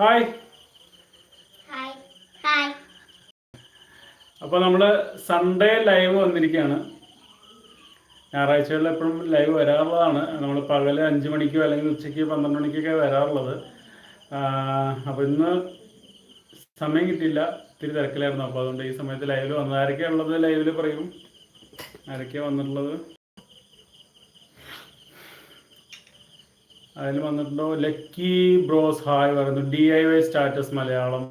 Hi. അപ്പോൾ നമ്മൾ Sunday live വന്നിരിക്കുകയാണ്. ഞായറാഴ്ചകളിൽ എപ്പോഴും ലൈവ് വരാറുള്ളതാണ്. നമ്മൾ പകൽ അഞ്ച് മണിക്കോ അല്ലെങ്കിൽ ഉച്ചയ്ക്ക് പന്ത്രണ്ട് മണിക്കൊക്കെ വരാറുള്ളത്. അപ്പോൾ ഇന്ന് സമയം കിട്ടിയില്ല. ഇത്തിരി തിരക്കിലായിരുന്നു. അപ്പോൾ അതുകൊണ്ട് ഈ സമയത്ത് ലൈവിൽ വന്നത് ആരൊക്കെയാണുള്ളത് ലൈവിൽ പറയും. ആരൊക്കെയാണ് വന്നിട്ടുള്ളത്? അതിൽ വന്നിട്ടുണ്ടോ? ലക്കി ബ്രോസ് ഹായ് പറയുന്നു. D I Y status Malayalam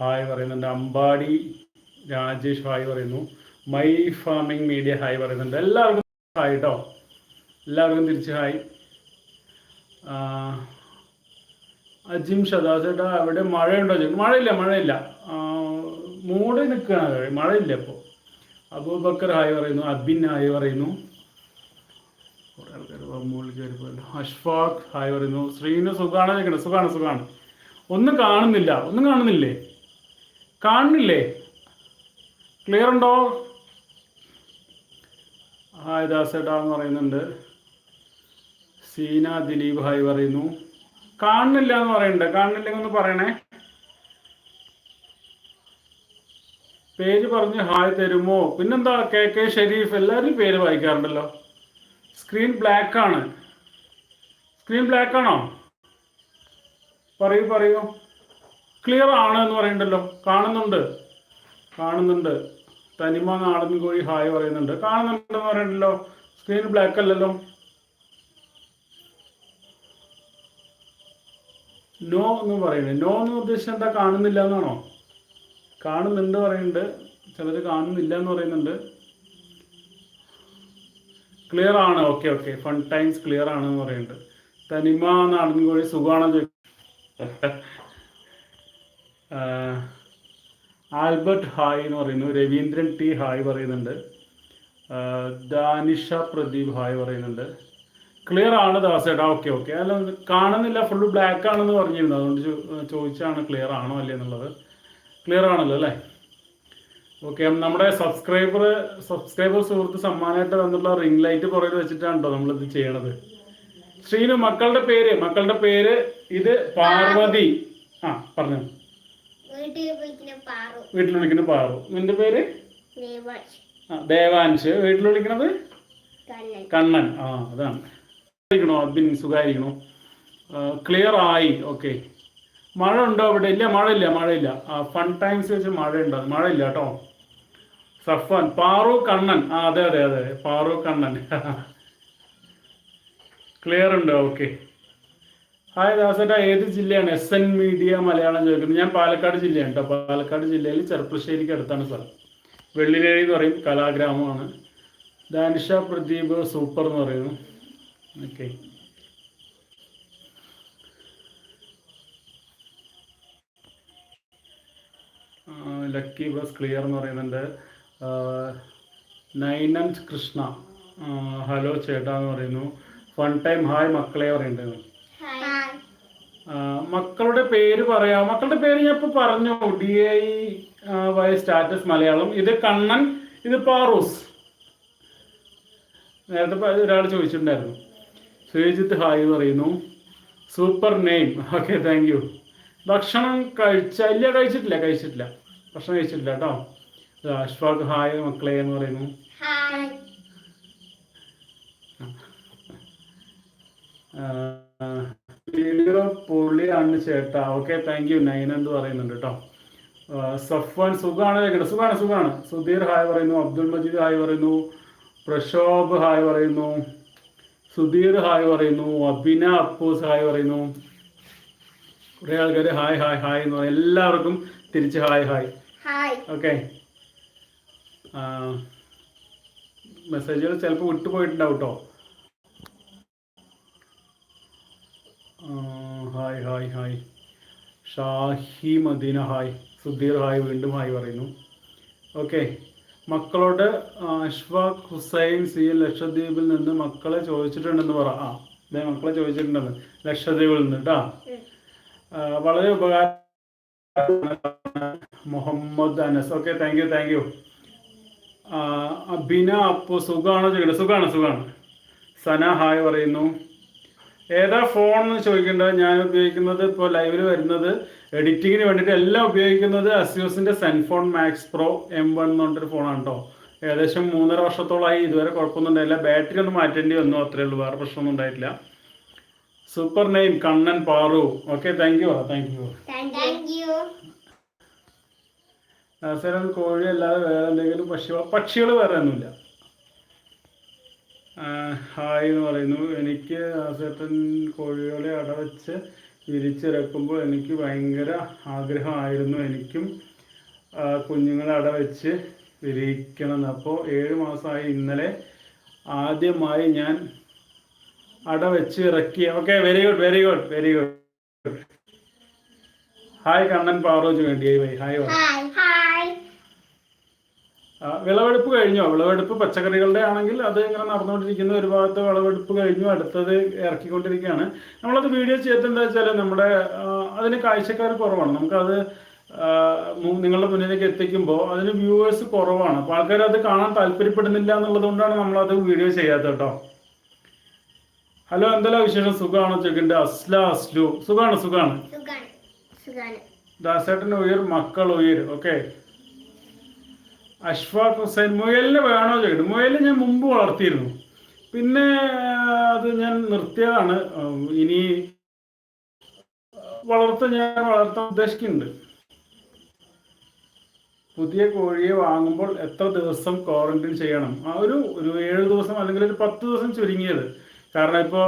hi പറയുന്നുണ്ട്. അമ്പാടി രാജേഷ് ഹായ് പറയുന്നു. മൈ ഫാമിംഗ് മീഡിയ ഹായ് പറയുന്നുണ്ട്. എല്ലാവർക്കും ഹായ് കേട്ടോ എല്ലാവർക്കും തിരിച്ച് ഹായ് അജിം ഷദാ ചേട്ടാ അവിടെ മഴയുണ്ടോ? ചേട്ടൻ മഴയില്ല മഴയില്ല. മൂടി നിൽക്കുകയാണ്. മഴയില്ല ഇപ്പോൾ അബൂബക്കർ ഹായ് പറയുന്നു. അബിൻ ഹായ് പറയുന്നു. കുറേ ആൾക്കാർ കയറി പോയല്ലോ അഷ്ഫാഖ് ഹായ് പറയുന്നു. ശ്രീന് സുഖാണ് ചോദിക്കണം? സുഖാണ് സുഖാണ്. ഒന്നും കാണുന്നില്ല. ഒന്നും കാണുന്നില്ലേ? കാണുന്നില്ലേ? ക്ലിയർ ഉണ്ടോ? ഹായ് ദാസേട്ടാ എന്ന് പറയുന്നുണ്ട്. സീന ദിലീപ് ഹായ് പറയുന്നു. കാണുന്നില്ല എന്ന് പറയുന്നുണ്ട്. കാണുന്നില്ലെങ്കിൽ ഒന്ന് പറയണേ. പേര് പറഞ്ഞ് ഹായ് തരുമോ? പിന്നെന്താ കെ കെ ഷെരീഫ്? എല്ലാവരും പേര് വായിക്കാറുണ്ടല്ലോ. സ്ക്രീൻ ബ്ലാക്ക് ആണ്. സ്ക്രീൻ ബ്ലാക്ക് ആണോ? പറയൂ പറയൂ. ക്ലിയർ ആണ് എന്ന് പറയുന്നുണ്ടല്ലോ കാണുന്നുണ്ട്. കാണുന്നുണ്ട്. തനിമ നാടൻ കോഴി ഹായ് പറയുന്നുണ്ട്. കാണുന്നുണ്ടെന്ന് പറയുന്നുണ്ടല്ലോ സ്ക്രീൻ ബ്ലാക്ക് അല്ലല്ലോ. നോ എന്ന് പറയുന്നത്. നോ എന്ന് ഉദ്ദേശിച്ചത് എന്താ കാണുന്നില്ല എന്നാണോ? കാണുന്നുണ്ട് പറയുന്നുണ്ട് ചിലർ കാണുന്നില്ല എന്ന് പറയുന്നുണ്ട്. ക്ലിയർ ആണ്. Okay okay fun times clear ആണ് എന്ന് പറയുന്നുണ്ട്. തനിമ നാടൻ കോഴി സുഖമാണെന്ന് ആൽബർട്ട് ഹായ് എന്ന് പറയുന്നു. രവീന്ദ്രൻ ടി ഹായ് പറയുന്നുണ്ട്. ദാനിഷ പ്രദീപ് ഹായ് പറയുന്നുണ്ട്. ക്ലിയർ ആണ് ദാസേട്ടാ. ഓക്കെ ഓക്കെ അല്ല കാണുന്നില്ല. ഫുള്ള് ബ്ലാക്ക് ആണെന്ന് പറഞ്ഞിരുന്നു. അതുകൊണ്ട് ചോദിച്ചാണ് ക്ലിയർ ആണോ അല്ലേ എന്നുള്ളത്. ക്ലിയർ ആണല്ലോ അല്ലേ? ഓക്കെ നമ്മുടെ സബ്സ്ക്രൈബർ സബ്സ്ക്രൈബർ സുഹൃത്ത് സമ്മാനമായിട്ട് തന്നിട്ടുള്ള റിംഗ് ലൈറ്റ് പുറകിൽ വെച്ചിട്ടാണ് കേട്ടോ നമ്മളിത് ചെയ്യണത്. ശ്രീനു മക്കളുടെ പേര് മക്കളുടെ പേര് ഇത് പാർവതി. ആ പറഞ്ഞു. വീട്ടിൽ വിളിക്കുന്ന പാറു. നിന്റെ പേര്? ദേവാൻഷ്. വീട്ടിൽ വിളിക്കണത് കണ്ണൻ. ആ അതാണ്. വിളിക്കണോ അബിൻ സുഖമായിരിക്കണോ ക്ലിയർ ആയി. ഓക്കെ മഴ ഉണ്ടോ അവിടെ? ഇല്ല മഴയില്ല മഴയില്ല. ഫൺ ടൈംസ് വെച്ച് മഴ ഉണ്ടോ മഴയില്ല കേട്ടോ. സഫാൻ പാറു കണ്ണൻ. ആ അതെ അതെ അതെ. പാറു കണ്ണൻ. ക്ലിയർ ഉണ്ട്? ഓക്കെ ഹായ് ദാസേട്ടാ. ഏത് ജില്ലയാണ്? എസ് എൻ മീഡിയ മലയാളം ചോദിക്കുന്നത്. ഞാൻ പാലക്കാട് ജില്ലയാണ് കേട്ടോ പാലക്കാട് ജില്ലയിൽ ചെറുപ്പശ്ശേരിക്ക് അടുത്താണ് സ്ഥലം. വെള്ളിലേരി എന്ന് പറയും. കലാഗ്രാമമാണ്. ദാനിഷ പ്രദീപ് സൂപ്പർ എന്ന് പറയുന്നു. ഓക്കെ ലക്കി ബസ് ക്ലിയർ എന്ന് പറയുന്നുണ്ട്. നൈനന്ത് കൃഷ്ണ. ഹലോ ചേട്ടാ എന്ന് പറയുന്നു. ഫൺ ടൈം ഹായ് മക്കളെ പറയുന്നുണ്ട് ഹായ് മക്കളുടെ പേര് പറയാം മക്കളുടെ പേര് ഞാൻ ഇപ്പൊ പറഞ്ഞു. D I Y status Malayalam. ഇത് കണ്ണൻ ഇത് പാറൂസ്. നേരത്തെ ഒരാൾ ചോദിച്ചിട്ടുണ്ടായിരുന്നു. ശ്രീജിത്ത് ഹായ് പറയുന്നു. Super name okay thank you ഭക്ഷണം കഴിച്ച ഇല്ല കഴിച്ചിട്ടില്ല കഴിച്ചിട്ടില്ല. ഭക്ഷണം കഴിച്ചിട്ടില്ല കേട്ടോ. അഷ്ഫാഖ് ഹായ് മക്കളെ എന്ന് പറയുന്നു. വീഡിയോ പൊളിയാണ് ചേട്ടാ. ഓക്കെ താങ്ക് യു നൈൻ എന്ന് പറയുന്നുണ്ട് കേട്ടോ സഫ്വാൻ സുഖാണ് കേട്ടോ സുഖാണ് സുഖാണ്. സുധീർ ഹായ് പറയുന്നു. അബ്ദുൾ മജീദ് ഹായ് പറയുന്നു. പ്രശോഭ് ഹായ് പറയുന്നു. സുധീർ ഹായ് പറയുന്നു. അബിന അപ്പൂസ് ഹായ് പറയുന്നു. കുറേ ആൾക്കാർ ഹായ് ഹായ് ഹായ് എന്ന് പറയുന്നു എല്ലാവർക്കും തിരിച്ച് ഹായ്. ഹായ്. ഓക്കെ. മെസ്സേജുകൾ ചിലപ്പോൾ വിട്ടുപോയിട്ടുണ്ടാവും കേട്ടോ hi hi hi. Shahi Madina hi. Sudheer hi വീണ്ടും ഹായ് പറയുന്നു. ഓക്കെ. മക്കളോട് അഷ്ഫാഖ് ഹുസൈൻ സി ലക്ഷദ്വീപിൽ നിന്ന് മക്കളെ ചോദിച്ചിട്ടുണ്ടെന്ന് പറ. ആ ഇതേ മക്കളെ ചോദിച്ചിട്ടുണ്ടെന്ന്. ലക്ഷദ്വീപിൽ നിന്ന് കേട്ടാ വളരെ ഉപകാരം Muhammad Anas. Okay thank you thank you. Abina അപ്പോ സുഖാണോ ചോദിക്കണ്ട. സുഖാണ് സുഖാണ്. സന ഹായ് പറയുന്നു. ഏതാ ഫോൺ എന്ന് ചോദിക്കേണ്ടത് ഞാൻ ഉപയോഗിക്കുന്നത് ഇപ്പോൾ ലൈവിൽ വരുന്നത് എഡിറ്റിങ്ങിന് വേണ്ടിയിട്ട് എല്ലാം ഉപയോഗിക്കുന്നത് അസ്യൂസിന്റെ Zenfone Max Pro M one എന്ന് പറഞ്ഞിട്ടൊരു ഫോണാണ് കേട്ടോ ഏകദേശം മൂന്നര വർഷത്തോളമായി ഇതുവരെ കുഴപ്പമൊന്നും ഉണ്ടായില്ല ബാറ്ററി ഒന്ന് മാറ്റേണ്ടി വന്നു അത്രേ ഉള്ളൂ. വേറെ പ്രശ്നമൊന്നും ഉണ്ടായിട്ടില്ല. Super name Kannan Paru. Okay thank you thank you ദാസേരൻ കോഴി അല്ലാതെ വേറെ എന്തെങ്കിലും പക്ഷി പക്ഷികൾ വേറെ ഒന്നുമില്ല. ഹായ് എന്ന് പറയുന്നു. എനിക്ക് അവസരത്തിൻ കോഴികളെ അടവച്ച് വിരിച്ചിറക്കുമ്പോൾ എനിക്ക് ഭയങ്കര ആഗ്രഹമായിരുന്നു എനിക്കും കുഞ്ഞുങ്ങളെ അടവച്ച് വിരിക്കണം അപ്പോൾ ഏഴ് മാസമായി ഇന്നലെ ആദ്യമായി ഞാൻ അടവച്ച് ഇറക്കി. Okay very good very good very good hi Kannan പാറോജ് വേണ്ടി ഹായ് ഹായ് വിളവെടുപ്പ് കഴിഞ്ഞോ? വിളവെടുപ്പ് പച്ചക്കറികളുടെ ആണെങ്കിൽ അത് ഇങ്ങനെ നടന്നുകൊണ്ടിരിക്കുന്ന ഒരു ഭാഗത്ത് വിളവെടുപ്പ് കഴിഞ്ഞു അടുത്തത് ഇറക്കിക്കൊണ്ടിരിക്കുകയാണ്. നമ്മളത് വീഡിയോ ചെയ്തിട്ട് എന്താ വെച്ചാൽ നമ്മുടെ അതിന് കാഴ്ചക്കാർ കുറവാണ്. നമുക്കത് നിങ്ങളുടെ മുന്നിലേക്ക് എത്തിക്കുമ്പോൾ അതിന് വ്യൂവേഴ്സ് കുറവാണ്. അപ്പോൾ ആൾക്കാർ അത് കാണാൻ താല്പര്യപ്പെടുന്നില്ല എന്നുള്ളത് കൊണ്ടാണ് നമ്മളത് വീഡിയോ ചെയ്യാത്തത് കേട്ടോ. ഹലോ എന്തെല്ലാം വിശേഷം? സുഖമാണോ ചെക്കിന്റെ? അസ്ല അസ്ലു. സുഖമാണ് സുഖമാണ് ദാസേട്ടൻ ഉയർ മക്കൾ ഉയർ ഓക്കെ. അഷ്ഫാഖ് ഹുസൈൻ മുയലിനെ വേണോ ചോദിക്കും മുയലിനെ ഞാൻ മുമ്പ് വളർത്തിയിരുന്നു. പിന്നെ അത് ഞാൻ നിർത്തിയതാണ്. ഇനി വളർത്ത ഞാൻ വളർത്താൻ ഉദ്ദേശിക്കുന്നുണ്ട്. പുതിയ കോഴിയെ വാങ്ങുമ്പോൾ എത്ര ദിവസം ക്വാറന്റൈൻ ചെയ്യണം? ആ ഒരു ഒരു ഏഴ് ദിവസം അല്ലെങ്കിൽ ഒരു പത്ത് ദിവസം ചുരുങ്ങിയത്. കാരണം ഇപ്പോൾ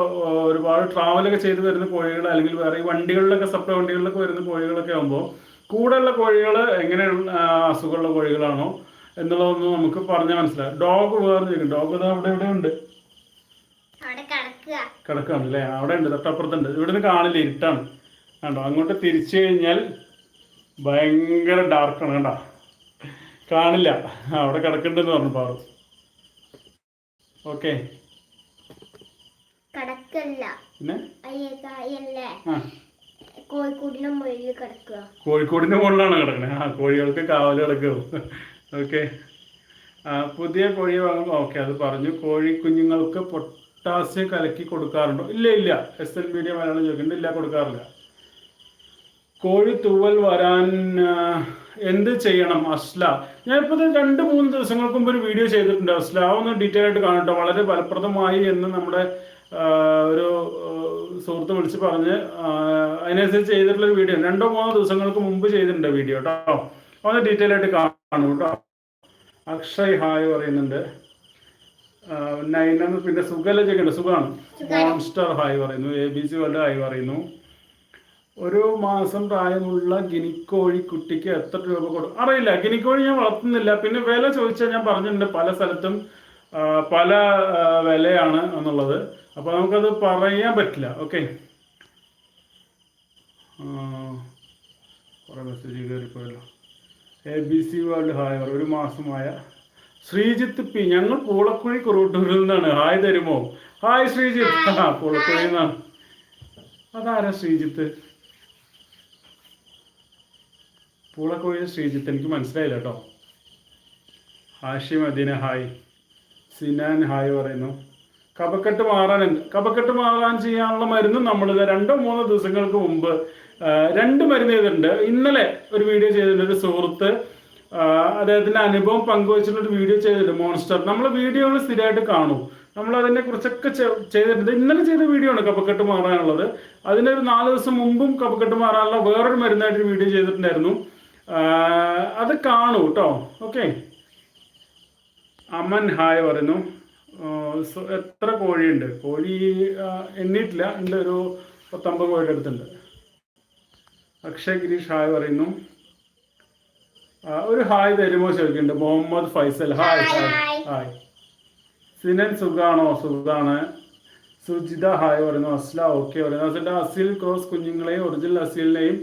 ഒരുപാട് ട്രാവലൊക്കെ ചെയ്ത് വരുന്ന കോഴികൾ അല്ലെങ്കിൽ വേറെ ഈ വണ്ടികളിലൊക്കെ സപ്ലൈ വണ്ടികളിലൊക്കെ വരുന്ന കോഴികളൊക്കെ ആകുമ്പോൾ കൂടെയുള്ള കോഴികൾ എങ്ങനെയുള്ള അസുഖമുള്ള കോഴികളാണോ എന്നുള്ളതൊന്നും നമുക്ക് പറഞ്ഞാൽ മനസ്സിലായി ഡോഗ് വേറെ ചോദിക്കും. ഡോഗ് ഇതാ അവിടെ ഇവിടെ ഉണ്ട്. കിടക്കുകയാണ് അല്ലേ അവിടെ ഉണ്ട് തൊട്ടപ്പുറത്തുണ്ട്. ഇവിടുന്ന് കാണില്ല ഇരുട്ടാണ്. കണ്ടോ? അങ്ങോട്ട് തിരിച്ചു കഴിഞ്ഞാൽ ഭയങ്കര ഡാർക്കാണ് കണ്ടോ? കാണില്ല. അവിടെ കിടക്കണ്ടെന്ന് പറഞ്ഞു പാറു. ഓക്കെ കോഴിക്കോടിന്റെ മുകളിലാണ് കിടക്കുന്നത് ആ കോഴികൾക്ക് കാവൽ കിടക്കും ഓക്കെ പുതിയ കോഴിയെ വാങ്ങുമ്പോൾ ഓക്കെ അത് പറഞ്ഞു. കോഴി കുഞ്ഞുങ്ങൾക്ക് പൊട്ടാസ്യം കലക്കി കൊടുക്കാറുണ്ടോ? ഇല്ല ഇല്ല. എസ് എൽ മീഡിയ മലയാളം ചോദിക്കുന്നുണ്ട് ഇല്ല കൊടുക്കാറില്ല. കോഴി തൂവൽ വരാൻ എന്ത് ചെയ്യണം അസ്ല? ഞാനിപ്പോൾ രണ്ട് മൂന്ന് ദിവസങ്ങൾക്ക് മുമ്പ് ഒരു വീഡിയോ ചെയ്തിട്ടുണ്ട് അസ്ല. ഒന്ന് ഡീറ്റെയിൽ ആയിട്ട് കാണട്ടോ വളരെ ഫലപ്രദമായി എന്ന് നമ്മുടെ ഒരു സുഹൃത്ത് വിളിച്ച് പറഞ്ഞ് അതിനനുസരിച്ച് ചെയ്തിട്ടുള്ള ഒരു വീഡിയോ രണ്ടോ മൂന്നോ ദിവസങ്ങൾക്ക് മുമ്പ് ചെയ്തിട്ടുണ്ട് വീഡിയോ കേട്ടോ. ഒന്ന് ഡീറ്റെയിൽ ആയിട്ട് കാണും. കേട്ടോ അക്ഷയ് ഹായ് പറയുന്നുണ്ട്. നൈന പിന്നെ സുഖല ചെയ്യുന്നുണ്ട് സുഖമാണ്. മോൺസ്റ്റർ ഹായ് പറയുന്നു. A B C world hi പറയുന്നു. ഒരു മാസം പ്രായമുള്ള ഗിനിക്കോഴി കുട്ടിക്ക് എത്ര രൂപ കൊടുക്കും അറിയില്ല. ഗിനിക്കോഴി ഞാൻ വളർത്തുന്നില്ല. പിന്നെ വില ചോദിച്ചാൽ ഞാൻ പറഞ്ഞിട്ടുണ്ട് പല സ്ഥലത്തും പല വിലയാണ് എന്നുള്ളത്. അപ്പോൾ നമുക്കത് പറയാൻ പറ്റില്ല. ഓക്കെ കുറേ message കയറിപ്പോയല്ലോ A B C world hi ഒരു മാസമായ. ശ്രീജിത്ത് പി ഞങ്ങൾ പൂളക്കുഴി കുറുട്ടൂരിൽ നിന്നാണ്. ഹായ് തരുമോ? ഹായ് ശ്രീജിത്ത്. ആ പൂളക്കുഴി നിന്നാണ്. അതാരാ ശ്രീജിത്ത്? പൂളക്കുഴി ശ്രീജിത്ത് എനിക്ക് മനസ്സിലായില്ല കേട്ടോ. ഹാഷി മദീന ഹായ് സിനാൻ ഹായ് പറയുന്നു. കപക്കെട്ട് മാറാൻ കപക്കെട്ട് മാറാൻ ചെയ്യാനുള്ള മരുന്ന് നമ്മൾ രണ്ടോ മൂന്നോ ദിവസങ്ങൾക്ക് മുമ്പ് രണ്ട് മരുന്ന് ചെയ്തിട്ടുണ്ട്. ഇന്നലെ ഒരു വീഡിയോ ചെയ്തിട്ടുണ്ട് ഒരു സുഹൃത്ത്. അദ്ദേഹത്തിന്റെ അനുഭവം പങ്കുവച്ചിട്ടുള്ള ഒരു വീഡിയോ ചെയ്തിട്ടുണ്ട് മോൺസ്റ്റർ നമ്മൾ വീഡിയോ സ്ഥിരമായിട്ട് കാണും. നമ്മൾ അതിനെ കുറിച്ചൊക്കെ ചെയ്തിട്ടുണ്ട്. ഇന്നലെ ചെയ്ത വീഡിയോ ആണ് കപക്കെട്ട് മാറാനുള്ളത്. അതിനൊരു നാല് ദിവസം മുമ്പും കപക്കെട്ട് മാറാനുള്ള വേറൊരു മരുന്നായിട്ട് വീഡിയോ ചെയ്തിട്ടുണ്ടായിരുന്നു. അത് കാണൂ കേട്ടോ ഓക്കെ. അമൻ ഹായ് പറയുന്നു. എത്ര കോഴിയുണ്ട്? കോഴി എണ്ണീട്ടില്ല. ഉണ്ട് ഒരു പത്തൊമ്പത് കോഴിയുടെ അടുത്തുണ്ട്. അക്ഷയ് ഗിരീഷ് ഹായ് പറയുന്നു. ഒരു ഹായ് തരുമോ ചോദിക്കുന്നുണ്ട്. മുഹമ്മദ് ഫൈസൽ. ഹായ് ഹായ് സിനൻ സുഖാണോ? സുഖാണ്. സുജിത ഹായ് പറയുന്നു. അസ്ല ഓക്കെ പറയുന്നു. അസിന്റെ അസീൽ ക്രോസ് കുഞ്ഞുങ്ങളെയും ഒറിജിനൽ അസീലിനെയും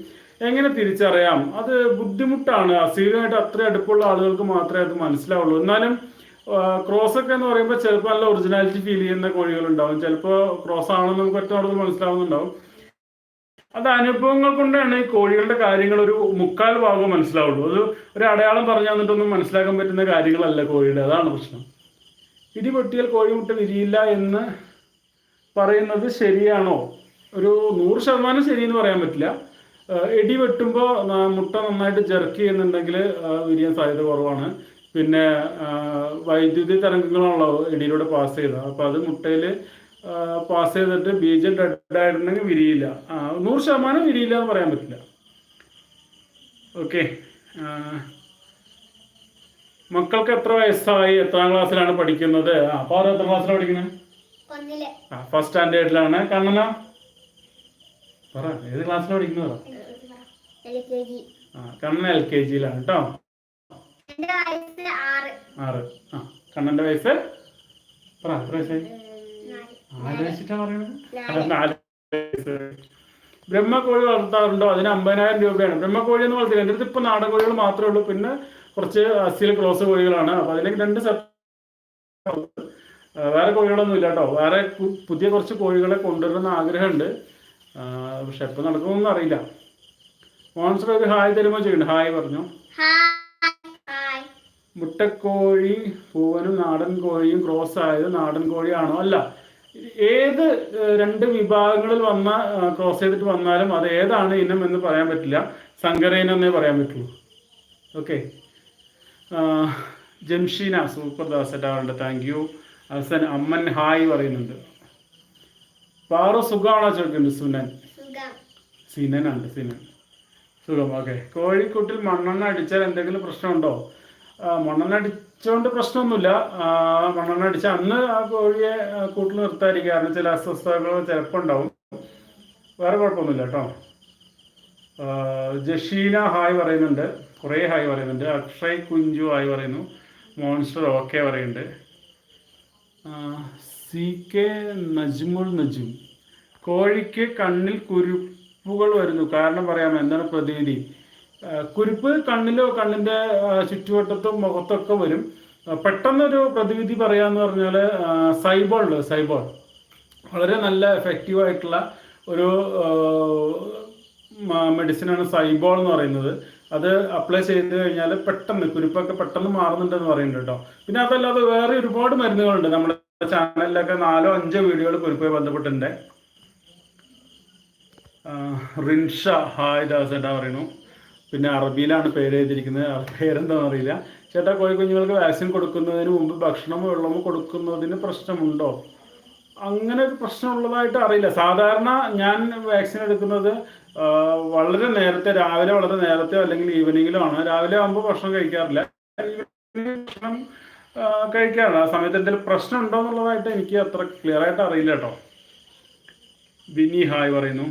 എങ്ങനെ തിരിച്ചറിയാം? അത് ബുദ്ധിമുട്ടാണ്. അസീലുമായിട്ട് അത്ര അടുപ്പുള്ള ആളുകൾക്ക് മാത്രമേ അത് മനസ്സിലാവുള്ളൂ. എന്നാലും ക്രോസ് ഒക്കെ എന്ന് പറയുമ്പോൾ ചിലപ്പോൾ നല്ല ഒറിജിനാലിറ്റി ഫീൽ ചെയ്യുന്ന കോഴികളുണ്ടാവും. ചിലപ്പോൾ ക്രോസ് ആണെന്ന് നമുക്ക് ഒറ്റ മനസ്സിലാവുന്നുണ്ടാവും. അത് അനുഭവങ്ങൾ കൊണ്ടാണ് ഈ കോഴികളുടെ കാര്യങ്ങൾ ഒരു മുക്കാൽ ഭാഗം മനസ്സിലാവുള്ളൂ. അത് ഒരു അടയാളം പറഞ്ഞു തന്നിട്ടൊന്നും മനസ്സിലാക്കാൻ പറ്റുന്ന കാര്യങ്ങളല്ല കോഴിയുടെ. അതാണ് പ്രശ്നം. ഇടി പൊട്ടിയാൽ കോഴിമുട്ട വിരിയില്ല എന്ന് പറയുന്നത് ശരിയാണോ? ഒരു നൂറ് ശതമാനം ശരിയെന്ന് പറയാൻ പറ്റില്ല. എടി വെട്ടുമ്പോൾ മുട്ട നന്നായിട്ട് ജെർക്ക് ചെയ്യുന്നുണ്ടെങ്കിൽ വിരിയാൻ സാധ്യത കുറവാണ്. പിന്നെ വൈദ്യുതി തരംഗങ്ങളാണല്ലോ ഇടിയിലൂടെ പാസ് ചെയ്തത്. അപ്പോൾ അത് മുട്ടയിൽ പാസ് ചെയ്തിട്ട് ബീജം ജെ ഡെഡായിട്ടുണ്ടെങ്കിൽ വിരിയില്ല. ആ, നൂറ് ശതമാനം വിരിയില്ല എന്ന് പറയാൻ പറ്റില്ല. ഓക്കെ മക്കൾക്ക് എത്ര വയസ്സായി? എത്രാം ക്ലാസ്സിലാണ് പഠിക്കുന്നത്? ആ അവർ എത്ര ക്ലാസ്സിലാണ് പഠിക്കുന്നത് ആ ഫസ്റ്റ് സ്റ്റാൻഡേർഡിലാണ് കണ്ണന? പറ ഏത് ക്ലാസ്സിലാണ് പഠിക്കുന്നത്? ആ കണ്ണൻ എൽ കെ ജിയിലാണ് കേട്ടോ ആറ്. ആ കണ്ണന്റെ വയസ്സ്? പറ എത്ര വയസ്സായി? വയസ്സിട്ടാ പറയുന്നത് ബ്രഹ്മക്കോഴി വളർത്താറുണ്ടോ? അതിന് അമ്പതിനായിരം രൂപയാണ്. ബ്രഹ്മക്കോഴി എന്ന് വളർത്തില്ല എന്റെ അടുത്ത് ഇപ്പൊ നാടൻ കോഴികൾ മാത്രമേ ഉള്ളൂ. പിന്നെ കുറച്ച് അസിൽ ക്ലോസ് കോഴികളാണ്. അപ്പൊ അതിലേക്ക് രണ്ട് സെറ്റ് വേറെ കോഴികളൊന്നും ഇല്ല കേട്ടോ. വേറെ പുതിയ കുറച്ച് കോഴികളെ കൊണ്ടുവരുന്ന ആഗ്രഹമുണ്ട്. പക്ഷെ എപ്പോൾ നടക്കുമെന്ന് അറിയില്ല. മോൺസ്റ്റർ ഒരു ഹായ് തരുമോ ചെയ്യണ്ട ഹായ് പറഞ്ഞു. മുട്ടക്കോഴി പൂവനും നാടൻ കോഴിയും ക്രോസ് ആയത് നാടൻ കോഴിയാണോ അല്ല. ഏത് രണ്ട് വിഭാഗങ്ങളിൽ വന്ന ക്രോസ് ചെയ്തിട്ട് വന്നാലും അത് ഏതാണ് ഇനം എന്ന് പറയാൻ പറ്റില്ല. സങ്കര ഇനം എന്നേ പറയാൻ പറ്റുള്ളൂ. ഓക്കെ ജംഷീന സൂപ്പർ ദാസറ്റാറുണ്ട് താങ്ക് യു ഹസൻ അമ്മൻ ഹായ് പറയുന്നുണ്ട്. പാറു സുഖമാണോ ചോദിക്കുന്നുണ്ട് സുനൻ? സിനനാണ് സിനൻ സുഖം ഓക്കെ കോഴിക്കൂട്ടിൽ മണ്ണെണ്ണ അടിച്ചാൽ എന്തെങ്കിലും പ്രശ്നമുണ്ടോ? മണ്ണെണ്ണ മണ്ണെണ്ണ അടിച്ചുകൊണ്ട് പ്രശ്നമൊന്നുമില്ല. മണ്ണെണ്ണ അടിച്ച അന്ന് ആ കോഴിയെ കൂട്ടിൽ നിർത്താതിരിക്കുക കാരണം ചില അസ്വസ്ഥതകൾ ചിലപ്പോൾ ഉണ്ടാവും. വേറെ കുഴപ്പമൊന്നുമില്ല കേട്ടോ. ജഷീന ഹായ് പറയുന്നുണ്ട്. കുറേ ഹായ് പറയുന്നുണ്ട്. അക്ഷയ് കുഞ്ചു ഹായ് പറയുന്നു. മോൺസ്റ്റർ ഓക്കെ പറയുന്നുണ്ട്. സി കെ നജ്മുൾ നജും കോഴിക്ക് കണ്ണിൽ കുരുപ്പുകൾ വരുന്നു. കാരണം പറയാമോ എന്താണ് പ്രതിവിധി കുരുപ്പ് കണ്ണിലോ കണ്ണിന്റെ ചുറ്റുവട്ടത്തും മുഖത്തൊക്കെ വരും. പെട്ടെന്നൊരു പ്രതിവിധി പറയാന്ന് പറഞ്ഞാൽ സൈബോൾ സൈബോൾ. വളരെ നല്ല എഫക്റ്റീവ് ആയിട്ടുള്ള ഒരു മെഡിസിനാണ് സൈബോൾ എന്ന് പറയുന്നത്. അത് അപ്ലൈ ചെയ്ത് കഴിഞ്ഞാൽ പെട്ടെന്ന് കുരുപ്പൊക്കെ പെട്ടെന്ന് മാറുന്നുണ്ടെന്ന് പറയുന്നുണ്ട് കേട്ടോ. പിന്നെ അതല്ലാതെ വേറെ ഒരുപാട് മരുന്നുകളുണ്ട്. നമ്മുടെ ചാനലിലൊക്കെ നാലോ അഞ്ചോ വീഡിയോകൾ കുരുപ്പുമായി ബന്ധപ്പെട്ടിട്ടുണ്ട്. റിൻഷ ഹായ് ദാസ് എന്താ പറയുന്നു. പിന്നെ അറബിയിലാണ് പേര് എഴുതിയിരിക്കുന്നത്. പേരെന്താണെന്ന് അറിയില്ല. ചേട്ടാ കോഴി കുഞ്ഞുങ്ങൾക്ക് വാക്സിൻ കൊടുക്കുന്നതിന് മുമ്പ് ഭക്ഷണമോ വെള്ളമോ കൊടുക്കുന്നതിന് പ്രശ്നമുണ്ടോ? അങ്ങനെ ഒരു പ്രശ്നമുള്ളതായിട്ട് അറിയില്ല. സാധാരണ ഞാൻ വാക്സിൻ എടുക്കുന്നത് വളരെ നേരത്തെ രാവിലെ വളരെ നേരത്തെ അല്ലെങ്കിൽ ഈവനിങ്ങിലോ ആണ്. രാവിലെ ആകുമ്പോൾ ഭക്ഷണം കഴിക്കാറില്ല. ഭക്ഷണം കഴിക്കാറില്ല. ആ സമയത്ത് എന്തെങ്കിലും പ്രശ്നം ഉണ്ടോ എന്നുള്ളതായിട്ട് എനിക്ക് അത്ര ക്ലിയർ ആയിട്ട് അറിയില്ല കേട്ടോ. ബിനി ഹായ് പറയുന്നു.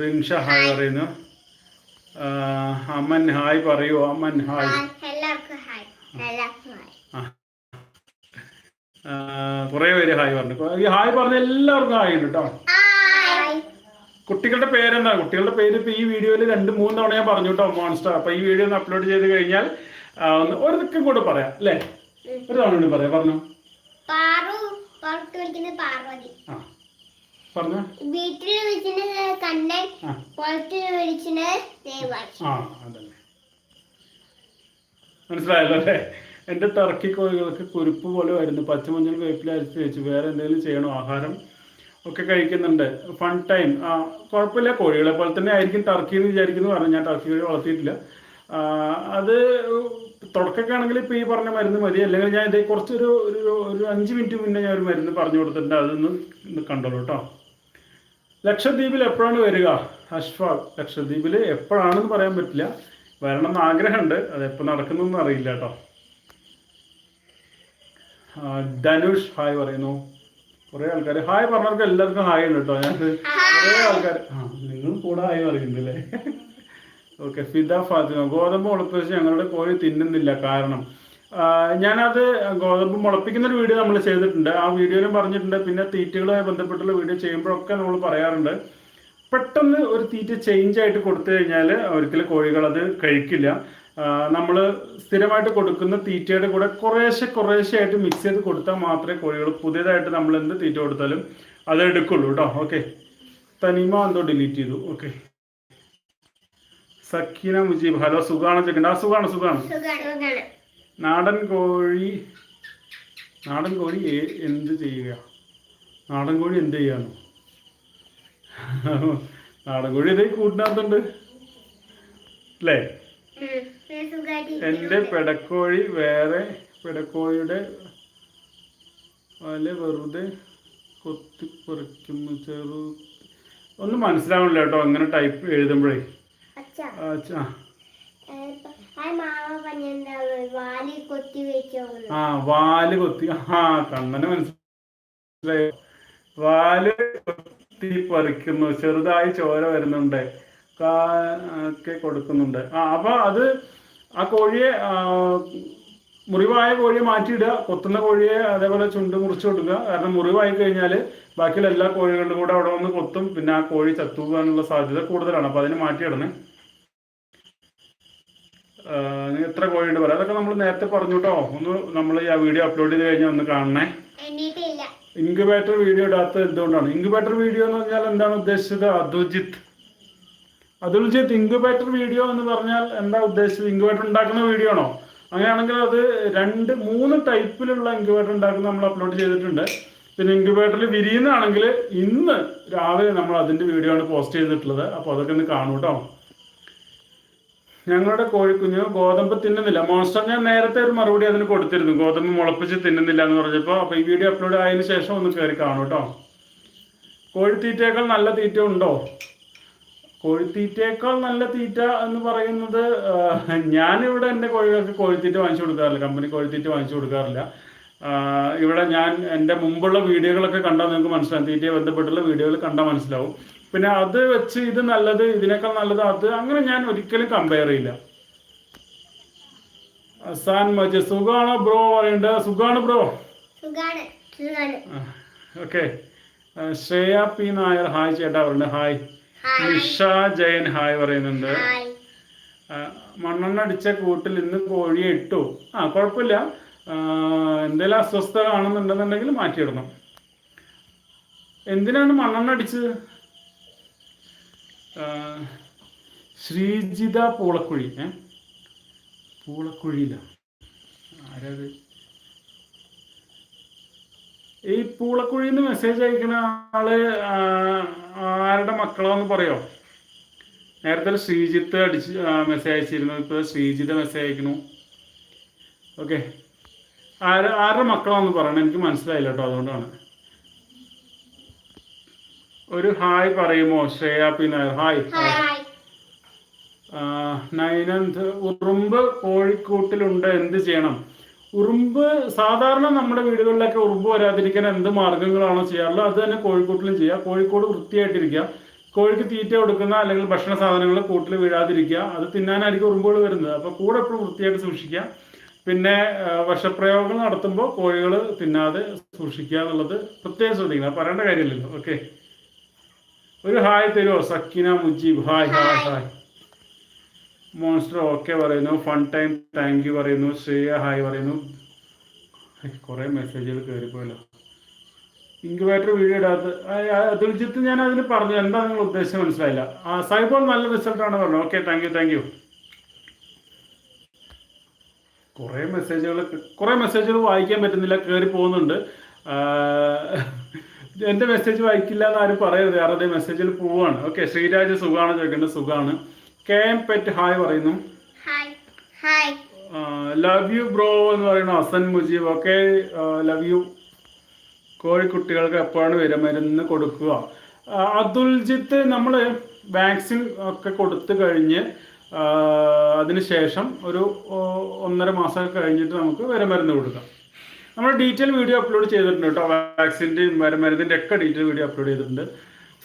റിൻഷ ഹായ് പറയുന്നു. അമ്മൻ ഹായ് പറയൂ അമ്മൻ ഹായ്. കുറേ പേര് ഹായ് പറഞ്ഞു. ഈ ഹായ് പറഞ്ഞ എല്ലാവർക്കും ഹായ് ഉണ്ട് കേട്ടോ കുട്ടികളുടെ പേരെന്താ? കുട്ടികളുടെ പേര് ഇപ്പൊ ഈ വീഡിയോയിൽ രണ്ട് മൂന്ന് തവണ ഞാൻ പറഞ്ഞു കേട്ടോ മോൺസ്റ്റർ. അപ്പൊ ഈ വീഡിയോ ഒന്ന് അപ്ലോഡ് ചെയ്ത് കഴിഞ്ഞാൽ ഒരു ദിക്കും കൂടെ പറയാം അല്ലേ? ഒരു തവണ കൂടി പറയാം. പറഞ്ഞു. പാറു പാർവതി. ആ. പറഞ്ഞു. വീട്ടിൽ വിളിക്കുന്നത് കണ്ണൻ ആ. പുറത്ത് വിളിക്കുന്നത് ആ അതന്നെ. മനസ്സിലായല്ലോ അല്ലേ? എന്റെ ടർക്കി കോഴികൾക്ക് കുരുപ്പ് പോലെ വരുന്നു. പച്ചമഞ്ഞൾ വേപ്പില അരിച്ച് വെച്ച് വേറെ എന്തെങ്കിലും ചെയ്യണോ? ആഹാരം ഒക്കെ കഴിക്കുന്നുണ്ട്. ഫൺ ടൈം ആ കുഴപ്പമില്ല. കോഴികളെ പോലെ തന്നെ ആയിരിക്കും ടർക്കി എന്ന് വിചാരിക്കുന്നു. പറഞ്ഞു ഞാൻ ടർക്കി കോഴി വളർത്തിയിട്ടില്ല. അത് തുടക്കമൊക്കെ ആണെങ്കിൽ ഇപ്പോൾ ഈ പറഞ്ഞ മരുന്ന് മതി. അല്ലെങ്കിൽ ഞാൻ ഇതേ കുറച്ചൊരു ഒരു ഒരു അഞ്ച് മിനിറ്റ് മുന്നേ ഞാൻ ഒരു മരുന്ന് പറഞ്ഞു കൊടുത്തിട്ടുണ്ട്. അതൊന്ന് കണ്ടോളൂ കേട്ടോ. ലക്ഷദ്വീപിൽ എപ്പോഴാണ് വരിക? അഷ്ഫാഖ് ലക്ഷദ്വീപിൽ എപ്പോഴാണെന്ന് പറയാൻ പറ്റില്ല. വരണം എന്ന് ആഗ്രഹമുണ്ട്. അത് എപ്പോൾ നടക്കുന്നൊന്നും അറിയില്ല കേട്ടോ. ധനുഷ് ഹായ് പറയുന്നു. കുറേ ആൾക്കാർ ഹായ് പറഞ്ഞവർക്ക് എല്ലാവർക്കും ഹായ് ഉണ്ട് കേട്ടോ. ഞാൻ കുറേ ആൾക്കാർ ആ നിങ്ങളും കൂടെ ഹായ് പറയുന്നുണ്ടല്ലേ? ഓക്കെ ഫിദ ഫാത്തിമ. ഗോതമ്പ് ഉളപ്പിച്ച് ഞങ്ങളുടെ കോഴി തിന്നുന്നില്ല. കാരണം ഞാനത് ഗോതമ്പ് മുളപ്പിക്കുന്ന ഒരു വീഡിയോ നമ്മൾ ചെയ്തിട്ടുണ്ട്. ആ വീഡിയോയിലും പറഞ്ഞിട്ടുണ്ട്. പിന്നെ തീറ്റകളുമായി ബന്ധപ്പെട്ടുള്ള വീഡിയോ ചെയ്യുമ്പോഴൊക്കെ നമ്മൾ പറയാറുണ്ട്. പെട്ടെന്ന് ഒരു തീറ്റ ചേഞ്ച് ആയിട്ട് കൊടുത്തു കഴിഞ്ഞാൽ ഒരിക്കലും കോഴികൾ അത് കഴിക്കില്ല. നമ്മൾ സ്ഥിരമായിട്ട് കൊടുക്കുന്ന തീറ്റയുടെ കൂടെ കുറേശ്ശെ കുറേശ്ശെ ആയിട്ട് മിക്സ് ചെയ്ത് കൊടുത്താൽ മാത്രമേ കോഴികൾ പുതിയതായിട്ട് നമ്മൾ എന്ത് തീറ്റ കൊടുത്താലും അത് എടുക്കുള്ളൂ കേട്ടോ. ഓക്കെ തനിമ എന്തോ ഡിലീറ്റ് ചെയ്തു. ഓക്കെ സക്കീന മുജീബ്. ഹലോ സുഖാണോ ചെക്കണ്ട സുഖാണ് സുഖാണ്. നാടൻ കോഴി നാടൻ കോഴി എന്ത് ചെയ്യുക? നാടൻ കോഴി എന്ത് ചെയ്യാണ് നാടൻ കോഴി ഇതേ കൂട്ടിനകത്തുണ്ട്. അല്ലേ? എന്റെ എന്റെ പെടക്കോഴി വേറെ പെടക്കോഴിയുടെ വല വെറുതെ കൊത്തി പറിക്കുന്നു ചെറു ഒന്നും മനസ്സിലാവണില്ല കേട്ടോ. അങ്ങനെ ടൈപ്പ് എഴുതുമ്പോഴേ. അച്ഛാ ആ, വാലി കൊത്തി ആ കണ്ണന് മനസ്സിലായി. വാൽ കൊത്തി പറിക്കുന്നു. ചെറുതായി ചോര വരുന്നുണ്ട്. ഒക്കെ കൊടുക്കുന്നുണ്ട്. ആ അപ്പൊ അത് ആ കോഴിയെ മുറിവായ കോഴിയെ മാറ്റിയിടുക. കൊത്തുന്ന കോഴിയെ അതേപോലെ ചുണ്ട് മുറിച്ചു കൊടുക്കുക. കാരണം മുറിവായി കഴിഞ്ഞാൽ ബാക്കിയുള്ള എല്ലാ കോഴികളുടെ കൂടെ അവിടെ വന്ന് കൊത്തും. പിന്നെ ആ കോഴി ചത്തുപോകാനുള്ള സാധ്യത കൂടുതലാണ്. അപ്പൊ അതിന് മാറ്റിയിടണേ. എത്ര കോഴിയുണ്ട് പറയാം അതൊക്കെ നമ്മൾ നേരത്തെ പറഞ്ഞു കേട്ടോ ഒന്ന് നമ്മൾ ആ വീഡിയോ അപ്ലോഡ് ചെയ്ത് കഴിഞ്ഞാൽ ഒന്ന് കാണണേ. ഇൻക്യുബേറ്റർ വീഡിയോ ഇടാത്തത് എന്തുകൊണ്ടാണ്? ഇൻക്യുബേറ്റർ വീഡിയോ എന്ന് പറഞ്ഞാൽ എന്താണ് ഉദ്ദേശിച്ചത്? അതുജിത്ത്. അതുജിത്ത് ഇൻക്യുബേറ്റർ വീഡിയോ എന്ന് പറഞ്ഞാൽ എന്താ ഉദ്ദേശിച്ചത്? ഇൻക്യുബേറ്റർ ഉണ്ടാക്കുന്ന വീഡിയോ ആണോ? അങ്ങനെയാണെങ്കിൽ അത് രണ്ട് മൂന്ന് ടൈപ്പിലുള്ള ഇൻക്യുബേറ്റർ ഉണ്ടാക്കുന്ന നമ്മൾ അപ്ലോഡ് ചെയ്തിട്ടുണ്ട്. പിന്നെ ഇൻക്യുബേറ്ററിൽ വിരിയുന്നതാണെങ്കിൽ ഇന്ന് രാവിലെ നമ്മൾ അതിന്റെ വീഡിയോ ആണ് പോസ്റ്റ് ചെയ്തിട്ടുള്ളത്. അപ്പോൾ അതൊക്കെ ഒന്ന് കാണൂ കേട്ടോ ഞങ്ങളുടെ കോഴിക്കുഞ്ഞ് ഗോതമ്പ് തിന്നുന്നില്ല. മോൺസ്റ്റർ ഞാൻ നേരത്തെ ഒരു മറുപടി അതിന് കൊടുത്തിരുന്നു. ഗോതമ്പ് മുളപ്പിച്ച് തിന്നുന്നില്ല എന്ന് പറഞ്ഞപ്പോൾ അപ്പോൾ ഈ വീഡിയോ അപ്ലോഡ് ആയതിനു ശേഷം ഒന്ന് കയറി കാണും കേട്ടോ കോഴിത്തീറ്റയേക്കാൾ നല്ല തീറ്റ ഉണ്ടോ? കോഴിത്തീറ്റയേക്കാൾ നല്ല തീറ്റ എന്ന് പറയുന്നത് ഞാനിവിടെ എന്റെ കോഴികൾക്ക് കോഴിത്തീറ്റ വാങ്ങിച്ചു കൊടുക്കാറില്ല. കമ്പനി കോഴിത്തീറ്റ വാങ്ങിച്ചു കൊടുക്കാറില്ല. ഇവിടെ ഞാൻ എന്റെ മുമ്പുള്ള വീഡിയോകളൊക്കെ കണ്ടാൽ നിങ്ങൾക്ക് മനസ്സിലാവും. തീറ്റയെ ബന്ധപ്പെട്ടുള്ള വീഡിയോകൾ കണ്ടാൽ മനസ്സിലാവും. പിന്നെ അത് വെച്ച് ഇത് നല്ലത് ഇതിനേക്കാൾ നല്ലത് അത് അങ്ങനെ ഞാൻ ഒരിക്കലും കമ്പയർ ചെയ്യില്ല. അസാൻ മജ സുഖാണോ ബ്രോ പറയണ്ട? സുഖാണ് bro? Okay Shreya P Nair hi ചേട്ടാ പറയുന്നത് ഹായ്. നിഷ ജയൻ ഹായ് പറയുന്നുണ്ട്. മണ്ണെണ്ണ അടിച്ച കൂട്ടിൽ ഇന്ന് കോഴിയെ ഇട്ടു. ആ കുഴപ്പമില്ല. എന്തെങ്കിലും അസ്വസ്ഥത കാണുന്നുണ്ടെന്നുണ്ടെങ്കിൽ മാറ്റിയിടണം. എന്തിനാണ് മണ്ണെണ്ണ അടിച്ചത്? ശ്രീജിത പൂളക്കുഴി ഏ? പൂളക്കുഴിയില. ആരത്? ഈ പൂളക്കുഴിന്ന് മെസ്സേജ് അയക്കുന്ന ആൾ ആരുടെ മക്കളാന്ന് പറയോ? നേരത്തെ ശ്രീജിത്ത് അടിച്ച് മെസ്സേജ് അയച്ചിരുന്നു ഇപ്പോൾ ശ്രീജിത മെസ്സേജ് അയക്കണു. ഓക്കെ ആര് ആരുടെ മക്കളാന്ന് പറയണം? എനിക്ക് മനസ്സിലായില്ല കേട്ടോ അതുകൊണ്ടാണ്. ഒരു ഹായ് പറയുമോ? ശ്രേയ പിന്നെ നായർ ഹായ് നൈനന്ത് ഉറുമ്പ് കോഴിക്കൂട്ടിലുണ്ട് എന്ത് ചെയ്യണം? ഉറുമ്പ് സാധാരണ നമ്മുടെ വീടുകളിലൊക്കെ ഉറുമ്പ് വരാതിരിക്കാൻ എന്ത് മാർഗങ്ങളാണോ ചെയ്യാറുള്ളത്? അത് തന്നെ കോഴിക്കൂട്ടിലും ചെയ്യുക കോഴിക്കോട് വൃത്തിയായിട്ടിരിക്കുക. കോഴിക്ക് തീറ്റ കൊടുക്കുന്ന അല്ലെങ്കിൽ ഭക്ഷണ സാധനങ്ങൾ കൂട്ടിൽ വീഴാതിരിക്കുക. അത് തിന്നാനായിരിക്കും ഉറുമ്പുകൾ വരുന്നത്. അപ്പോൾ കൂടെ എപ്പോഴും വൃത്തിയായിട്ട് സൂക്ഷിക്കുക. പിന്നെ വിഷപ്രയോഗങ്ങൾ നടത്തുമ്പോൾ കോഴികൾ തിന്നാതെ സൂക്ഷിക്കുക എന്നുള്ളത് പ്രത്യേകം ശ്രദ്ധിക്കണം. പറയേണ്ട കാര്യമില്ലല്ലോ. ഓക്കെ. ഒരു ഹായ് തരുമോ Sakina Mujeeb hi hi hi. Monster okay പറയുന്നു ഫൺ ടൈം താങ്ക് യു പറയുന്നു ശ്രേയ ഹായ് പറയുന്നു. കുറെ മെസ്സേജുകൾ കയറിപ്പോയല്ലോ ഇൻക്യുബേറ്റർ വീഡിയോ ഇടാത്ത ദുൽജിത്ത് ഞാൻ അതിന് പറഞ്ഞു എന്താ നിങ്ങൾ ഉദ്ദേശം മനസ്സിലായില്ല. ആ സൈബോൾ നല്ല റിസൾട്ടാണ് പറഞ്ഞത്. Okay thank you thank you കുറേ മെസ്സേജുകൾ കുറേ മെസ്സേജുകൾ വായിക്കാൻ പറ്റുന്നില്ല കയറി പോകുന്നുണ്ട് ആ, എന്റെ മെസ്സേജ് വായിക്കില്ല എന്ന് ആരും പറയരുത് ആരുടെ മെസ്സേജിൽ പോവാണ്. ഓക്കെ ശ്രീരാജ് സുഖാണ്? ചോദിക്കേണ്ടത് സുഖാണ്. കെ എം പെറ്റ് ഹായ് പറയുന്നു. ലവ് യു ബ്രോ എന്ന് പറയുന്നു Hasan Mujeeb. Okay love you കോഴിക്കുട്ടികൾക്ക് എപ്പോഴാണ് വിര മരുന്ന് കൊടുക്കുക അതുൽജിത്ത് നമ്മൾ വാക്സിൻ ഒക്കെ കൊടുത്തു കഴിഞ്ഞ് അതിനുശേഷം ഒരു ഒന്നര മാസം കഴിഞ്ഞിട്ട് നമുക്ക് വരമരുന്ന് കൊടുക്കാം. നമ്മൾ ഡീറ്റെയിൽ വീഡിയോ അപ്ലോഡ് ചെയ്തിട്ടുണ്ട് കേട്ടോ. വാക്സിന്റെ മരുമരുന്നിന്റെ ഒക്കെ ഡീറ്റെയിൽ വീഡിയോ അപ്ലോഡ് ചെയ്തിട്ടുണ്ട്.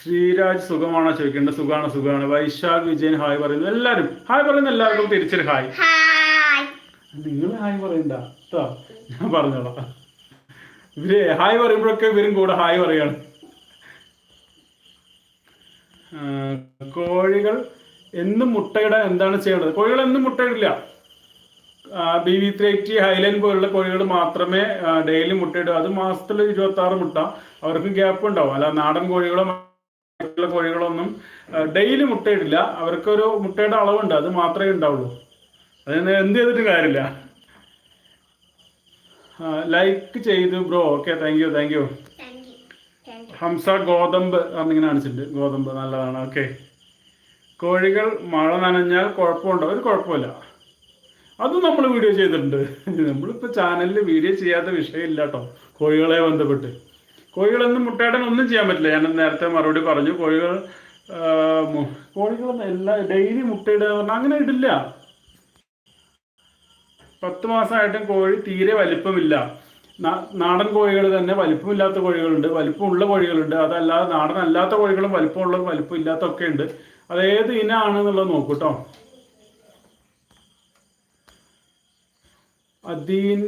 ശ്രീരാജ് സുഖമാണോ ചോദിക്കേണ്ടത്? സുഖമാണ് സുഖമാണ് വൈശാഖ് വിജയൻ ഹായ് പറയുന്നു. എല്ലാവരും ഹായ് പറയുന്ന എല്ലാവർക്കും തിരിച്ചൊരു ഹായ്. നിങ്ങൾ ഹായ് പറയണ്ട. കേട്ടോ ഞാൻ പറഞ്ഞോളാം. ഇവർ ഹായ് പറയുമ്പോഴൊക്കെ ഇവരും കൂടെ ഹായ് പറയാണ്. കോഴികൾ എന്നും മുട്ടയിടാൻ എന്താണ് ചെയ്യേണ്ടത്? കോഴികൾ എന്നും മുട്ടയിടില്ല. B V three eighty Hyline പോലുള്ള കോഴികൾ മാത്രമേ ഡെയിലി മുട്ടയിടൂ അത് മാസത്തിൽ ഇരുപത്തി ആറ് മുട്ട. അവർക്ക് ഗ്യാപ്പ് ഉണ്ടാവും. അല്ല നാടൻ കോഴികളോ മറ്റുള്ള കോഴികളൊന്നും ഡെയിലി മുട്ടയിടില്ല. അവർക്കൊരു മുട്ടയുടെ അളവുണ്ട്. അത് മാത്രമേ ഉണ്ടാവുള്ളൂ. അതിന് എന്ത് ചെയ്തിട്ട് കാര്യമില്ല. ലൈക്ക് ചെയ്തു bro okay thank you thank you Hamsa ഗോതമ്പ് അന്നിങ്ങനെ കാണിച്ചിട്ടുണ്ട്. ഗോതമ്പ് നല്ലതാണ്. ഓക്കെ കോഴികൾ മഴ നനഞ്ഞാൽ കുഴപ്പമുണ്ടോ? ഒരു കുഴപ്പമില്ല. അതും നമ്മൾ വീഡിയോ ചെയ്തിട്ടുണ്ട്. നമ്മളിപ്പോൾ ചാനലിൽ വീഡിയോ ചെയ്യാത്ത വിഷയമില്ല കേട്ടോ കോഴികളെ ബന്ധപ്പെട്ട്. കോഴികളൊന്നും മുട്ടയിടാൻ ഒന്നും ചെയ്യാൻ പറ്റില്ല. ഞാൻ നേരത്തെ മറുപടി പറഞ്ഞു. കോഴികൾ കോഴികളൊന്നും എല്ലാ ഡെയിലി മുട്ടയിടുക പറഞ്ഞാൽ അങ്ങനെ ഇടില്ല. പത്ത് മാസമായിട്ടും കോഴി തീരെ വലിപ്പമില്ല. നാടൻ കോഴികൾ തന്നെ വലിപ്പമില്ലാത്ത കോഴികളുണ്ട്. വലിപ്പമുള്ള കോഴികളുണ്ട്. അതല്ലാതെ നാടൻ അല്ലാത്ത കോഴികളും വലിപ്പമുള്ള വലിപ്പമില്ലാത്തൊക്കെ ഉണ്ട് അതേത് ഇനമാണെന്നുള്ളത് നോക്കൂ അദീൻ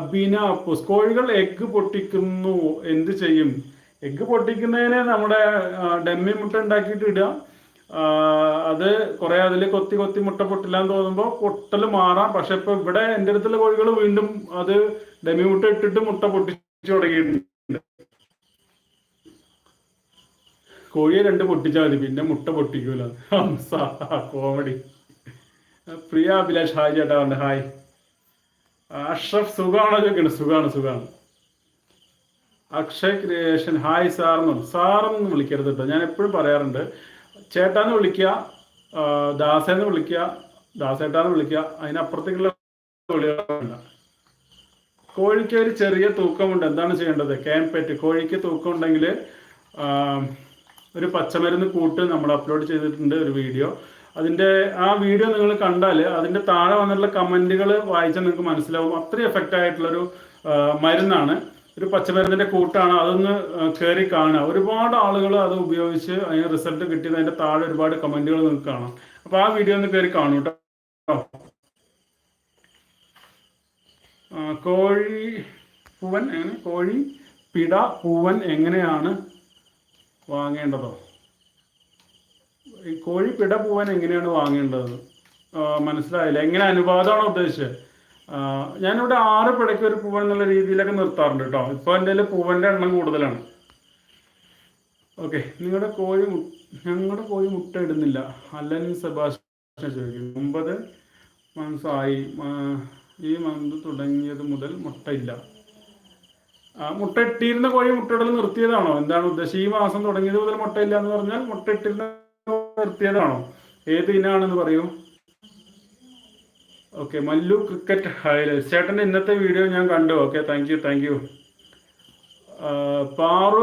അബീന അപ്പൂസ്. കോഴികൾ എഗ്ഗ് പൊട്ടിക്കുന്നു. എന്ത് ചെയ്യും? എഗ്ഗ് പൊട്ടിക്കുന്നതിന് നമ്മുടെ ഡമ്മി മുട്ട ഉണ്ടാക്കിയിട്ട് ഇടുക. അത് കുറെ അതിൽ കൊത്തി കൊത്തി മുട്ട പൊട്ടില്ല എന്ന് തോന്നുമ്പോൾ പൊട്ടൽ മാറാം. പക്ഷെ ഇപ്പൊ ഇവിടെ എന്റെ അടുത്തുള്ള കോഴികൾ വീണ്ടും അത് ഡമ്മി മുട്ട ഇട്ടിട്ട് മുട്ട പൊട്ടിച്ചു തുടങ്ങിയിട്ടുണ്ട്. കോഴിയെ രണ്ട് പൊട്ടിച്ചാൽ മതി. പിന്നെ മുട്ട പൊട്ടിക്കൂല. കോമഡി പ്രിയ അഭിലാഷ്. ഹായ് ചേട്ടാ ഉണ്ട് ഹായ്. അഷ്റഫ് സുഖാണോ ചോദിക്കണം സുഖാണ് സുഖാണ്. അക്ഷയ് ക്രിയേഷൻ. ഹായ് സാറെന്നും സാറെന്നും വിളിക്കരുത് കേട്ടോ. ഞാൻ എപ്പോഴും പറയാറുണ്ട് ചേട്ടാന്ന് വിളിക്കുക ദാസേന്ന് വിളിക്കുക ദാസേട്ടാന്ന് വിളിക്കുക അതിനപ്പുറത്തേക്കുള്ള വിളികളല്ല കോഴിക്ക് ഒരു ചെറിയ തൂക്കമുണ്ട്. എന്താണ് ചെയ്യേണ്ടത്? ക്യാൻ പെറ്റ് കോഴിക്ക് തൂക്കം ഉണ്ടെങ്കിൽ ഒരു പച്ചമരുന്ന് കൂട്ട് നമ്മൾ അപ്ലോഡ് ചെയ്തിട്ടുണ്ട് ഒരു വീഡിയോ. അതിന്റെ ആ വീഡിയോ നിങ്ങൾ കണ്ടാൽ അതിന്റെ താഴെ വന്നിട്ടുള്ള കമന്റുകൾ വായിച്ചാൽ നിങ്ങൾക്ക് മനസ്സിലാവും. അത്രയും എഫക്റ്റ് ആയിട്ടുള്ളൊരു മരുന്നാണ്. ഒരു പച്ചമരുന്നിന്റെ കൂട്ടാണ്. അതൊന്ന് കയറി കാണുക. ഒരുപാട് ആളുകൾ അത് ഉപയോഗിച്ച് അതിന് റിസൾട്ട് കിട്ടിയത് അതിന്റെ താഴെ ഒരുപാട് കമന്റുകൾ നിങ്ങൾക്ക് കാണാം. അപ്പൊ ആ വീഡിയോ ഒന്ന് കയറി കാണൂ കേട്ടോ കോഴി പൂവൻ എങ്ങനെ? കോഴി പിട പൂവൻ എങ്ങനെയാണ് വാങ്ങേണ്ടതോ? ഈ കോഴി പിട പോവാൻ എങ്ങനെയാണ് വാങ്ങേണ്ടത്? മനസ്സിലായില്ല? എങ്ങനെ അനുപാതമാണ് ഉദ്ദേശിച്ചത്? ഞാനിവിടെ ആറ് പിടയ്ക്ക് ഒരു പൂവൻ എന്നുള്ള രീതിയിലൊക്കെ നിർത്താറുണ്ട് കേട്ടോ. ഇപ്പോൾ എന്റെ പൂവന്റെ എണ്ണം കൂടുതലാണ്. ഓക്കെ നിങ്ങളുടെ കോഴി ഞങ്ങളുടെ കോഴി മുട്ട ഇടുന്നില്ല. അല്ലൻ സെബാസ്റ്റ്യൻ ചോദിക്കുന്നു ഒമ്പത് മാസമായി മാ- ഈ മന്ത് തുടങ്ങിയത് മുതൽ മുട്ടയില്ല മുട്ട ഇട്ടിരുന്ന കോഴി മുട്ടയിടൽ നിർത്തിയതാണോ? എന്താണ് ഉദ്ദേശം ഈ മാസം തുടങ്ങിയത് മുതൽ മുട്ടയില്ല എന്ന് പറഞ്ഞാൽ മുട്ട ഇട്ടിരുന്ന നിർത്തിയതാണോ? ഏത് ഇനാണെന്ന് പറയൂ. ഓക്കെ മല്ലു ക്രിക്കറ്റ് ഹൈലൈറ്റ് ചേട്ടന്റെ ഇന്നത്തെ വീഡിയോ ഞാൻ കണ്ടു. Okay thank you thank you Paru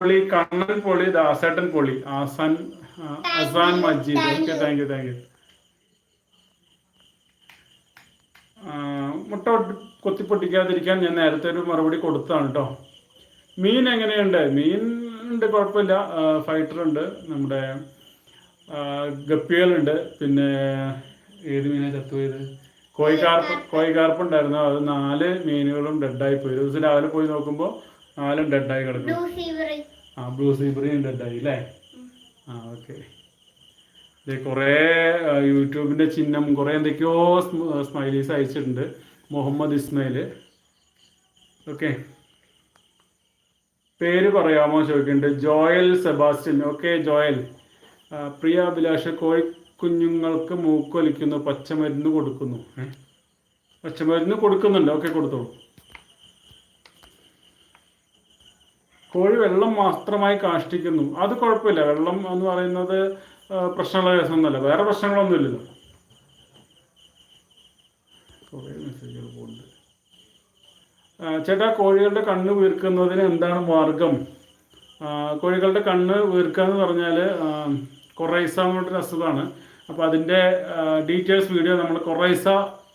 പൊളി കണ്ണൻ പൊളി ദാസേട്ടൻ പൊളി. Asan Asan Majeed. Okay thank you thank you മുട്ട പൊട്ടി- കൊത്തിപ്പൊട്ടിക്കാതിരിക്കാൻ ഞാൻ നേരത്തെ ഒരു മറുപടി കൊടുത്തതാണ് കേട്ടോ മീൻ എങ്ങനെയുണ്ട്? മീൻ ഉണ്ട് കുഴപ്പമില്ല. ഫൈറ്റർ ഉണ്ട് നമ്മുടെ ഗപ്പികളുണ്ട്. പിന്നെ ഏത് മീനാ ചത്തുപോയത്? കോഴിക്കാർപ്പ് കോഴിക്കാർപ്പ് ഉണ്ടായിരുന്നു അത് നാല് മീനുകളും ഡെഡായി പോയി ഒരു ദിവസം രാവിലെ പോയി നോക്കുമ്പോൾ നാലും ഡെഡായി കിടക്കും ആ ബ്ലൂ സീബറിയും ഡെഡായി അല്ലേ ആ ഓക്കെ. അതെ കുറേ യൂട്യൂബിന്റെ ചിഹ്നം കുറേ എന്തൊക്കെയോ സ്മൈലീസ് അയച്ചിട്ടുണ്ട്. മുഹമ്മദ് ഇസ്മയിൽ ഓക്കെ. പേര് പറയാമോ ചോദിക്കുന്നുണ്ട് ജോയൽ സെബാസ്റ്റ്യൻ. ഓക്കെ ജോയൽ. പ്രിയ അഭിലാഷ കോഴിക്കുഞ്ഞുങ്ങൾക്ക് മൂക്കൊലിക്കുന്നു പച്ചമരുന്ന് കൊടുക്കുന്നു? പച്ചമരുന്ന് കൊടുക്കുന്നുണ്ട് ഓക്കെ കൊടുത്തോളൂ കോഴി വെള്ളം മാത്രമായി കാഷ്ടിക്കുന്നു. അത് കുഴപ്പമില്ല. വെള്ളം എന്ന് പറയുന്നത് പ്രശ്നമുള്ള കേസൊന്നുമല്ല വേറെ പ്രശ്നങ്ങളൊന്നുമില്ലല്ലോ. കുറേ മെസ്സേജുകൾ പോകുന്നുണ്ട് ചേട്ടാ കോഴികളുടെ കണ്ണ് വീർക്കുന്നതിന് എന്താണ് മാർഗം? കോഴികളുടെ കണ്ണ് വീർക്കുക എന്ന് പറഞ്ഞാൽ കൊറൈസ എന്നുള്ളൊരു അസുഖമാണ്. അപ്പോൾ അതിന്റെ ഡീറ്റെയിൽസ് വീഡിയോ നമ്മൾ കൊറൈസ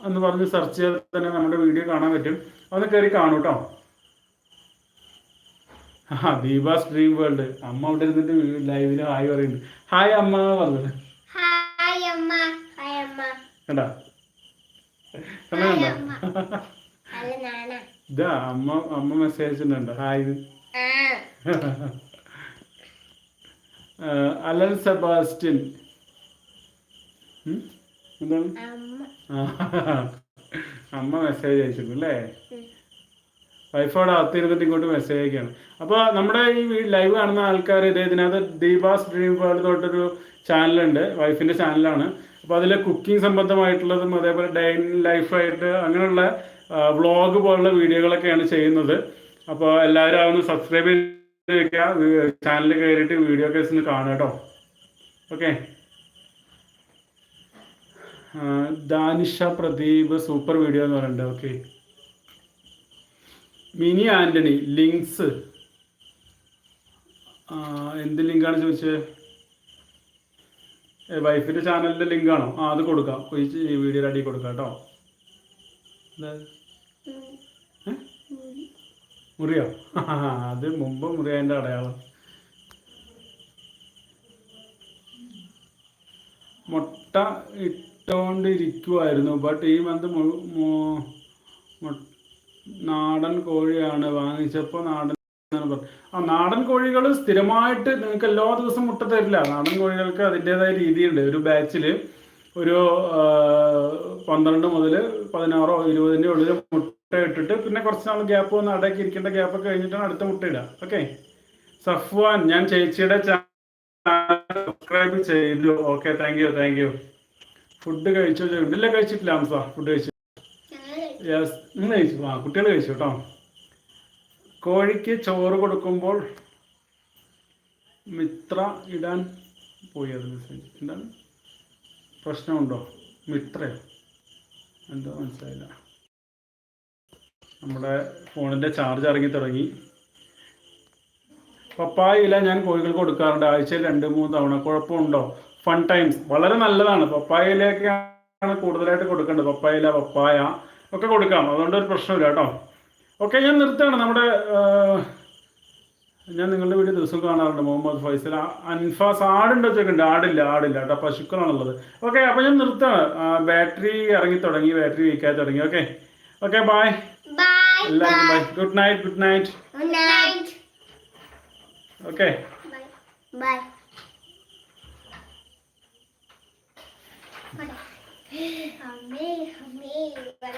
എന്ന് പറഞ്ഞ് സെർച്ച് ചെയ്താൽ തന്നെ നമ്മുടെ വീഡിയോ കാണാൻ പറ്റും. അത് കയറി കാണും കേട്ടോ ആ ദീപാസ് ഡ്രീം വേൾഡ് അമ്മ അവിടെ ഇരുന്നിട്ട് ലൈവിൽ ഹായ് പറയുന്നുണ്ട്. ഹായ് അമ്മ പറഞ്ഞത് കണ്ടാ? കണ്ട? ഇതാ അമ്മ അമ്മ മെസ്സേജ് ഹായ്. Allen Sebastian. ഉം? എന്താണ്? അമ്മ മെസ്സേജ് അയച്ചിട്ടുണ്ട് അല്ലേ. വൈഫോടെ അത്തിരുന്നിട്ട് ഇങ്ങോട്ട് മെസ്സേജ് അയക്കുകയാണ്. അപ്പോൾ നമ്മുടെ ഈ ലൈവ് കാണുന്ന ആൾക്കാർ ഇത് ഇതിനകത്ത് ദീപാസ് ഡ്രീം വേൾഡ് തൊട്ടൊരു ചാനലുണ്ട് വൈഫിന്റെ ചാനലാണ് അപ്പോൾ അതിലെ കുക്കിംഗ് സംബന്ധമായിട്ടുള്ളതും അതേപോലെ ഡെയിൻ ലൈഫായിട്ട് അങ്ങനെയുള്ള വ്ളോഗ് പോലുള്ള വീഡിയോകളൊക്കെയാണ് ചെയ്യുന്നത്. അപ്പോൾ എല്ലാവരും അതൊന്ന് സബ്സ്ക്രൈബ് വെക്കുക ചാനൽ കയറിയിട്ട് വീഡിയോ കേസ് ഒന്ന് കാണുക കേട്ടോ okay Danisha Pradeep super video എന്ന് പറയുന്നുണ്ട് ഓക്കെ മിനി ആന്റണി ലിങ്ക്സ് എന്ത് ലിങ്കാണ് ചോദിച്ചത് വൈഫിന്റെ ചാനലിന്റെ ലിങ്കാണോ ആ അത് കൊടുക്കാം. ഈ വീഡിയോയുടെ അടിയിൽ കൊടുക്കാം കേട്ടോ? മുറിയോ? അത് മുമ്പ് മുറിയതിന്റെ അടയാളം. മുട്ട ഇട്ടോണ്ടിരിക്കുമായിരുന്നു ബട്ട് ഈ മന്ത് നാടൻ കോഴിയാണ് വാങ്ങിച്ചപ്പോൾ നാടൻ ആ നാടൻ കോഴികൾ സ്ഥിരമായിട്ട് നിങ്ങൾക്ക് എല്ലാ ദിവസവും മുട്ട തരില്ല. നാടൻ കോഴികൾക്ക് അതിന്റെതായ രീതിയുണ്ട്. ഒരു ബാച്ചിൽ ഒരു പന്ത്രണ്ട് മുതൽ പതിനാറോ ഇരുപതിന്റെ ഉള്ളിൽ മുട്ട ഇട്ടിട്ട് പിന്നെ കുറച്ച് നാൾ ഗ്യാപ്പ് വന്ന് അടക്കി ഇരിക്കേണ്ട ഗ്യാപ്പ് ഒക്കെ കഴിഞ്ഞിട്ടാണ് അടുത്ത മുട്ട ഇടുക. ഓക്കെ സഫ്വാൻ ഞാൻ ചേച്ചിയുടെ സബ്സ്ക്രൈബ് ചെയ്തു. Okay thank you thank you food കഴിച്ചോ ഇല്ല കഴിച്ചിട്ടില്ല അംസ. ഫുഡ് കഴിച്ചു. യെസ് നിങ്ങൾ കഴിച്ചു. ആ കുട്ടികൾ കഴിച്ചു കേട്ടോ. കോഴിക്ക് ചോറ് കൊടുക്കുമ്പോൾ മിത്ര ഇടാൻ പോയി. അത് മെസ്സേജ് എന്താണ്? പ്രശ്നമുണ്ടോ? മിത്രയോ? എന്തോ മനസ്സിലായില്ല. നമ്മുടെ ഫോണിന്റെ ചാർജ് ഇറങ്ങി തുടങ്ങി. പപ്പായ ഇല ഞാൻ കോഴികൾക്ക് കൊടുക്കാറുണ്ട്. ആഴ്ചയിൽ രണ്ട് മൂന്ന് തവണ. കുഴപ്പമുണ്ടോ? ഫൺ ടൈംസ് വളരെ നല്ലതാണ്. പപ്പായ ഇലയൊക്കെയാണ് കൂടുതലായിട്ട് കൊടുക്കേണ്ടത്. പപ്പായ ഇല പപ്പായ ഒക്കെ കൊടുക്കാം. അതുകൊണ്ട് ഒരു പ്രശ്നമില്ല കേട്ടോ. ഓക്കെ ഞാൻ നിർത്തുകയാണ്. നമ്മുടെ ഞാൻ നിങ്ങളുടെ വീഡിയോ ദിവസം കാണാറുണ്ട്. മുഹമ്മദ് ഫൈസൽ. അൻഫാസ് ആടുണ്ടോ ചോദിക്കുന്നുണ്ട് ആടില്ല ആടില്ല കേട്ടോ. പശുക്കളാണുള്ളത്. ഓക്കെ അപ്പോൾ ഞാൻ നിർത്തുകയാണ്. ബാറ്ററി ഇറങ്ങി തുടങ്ങി. ബാറ്ററി വീക്കായി തുടങ്ങി. Okay okay bye Good night. Good night. Good night. Okay. Bye. Bye. Bye.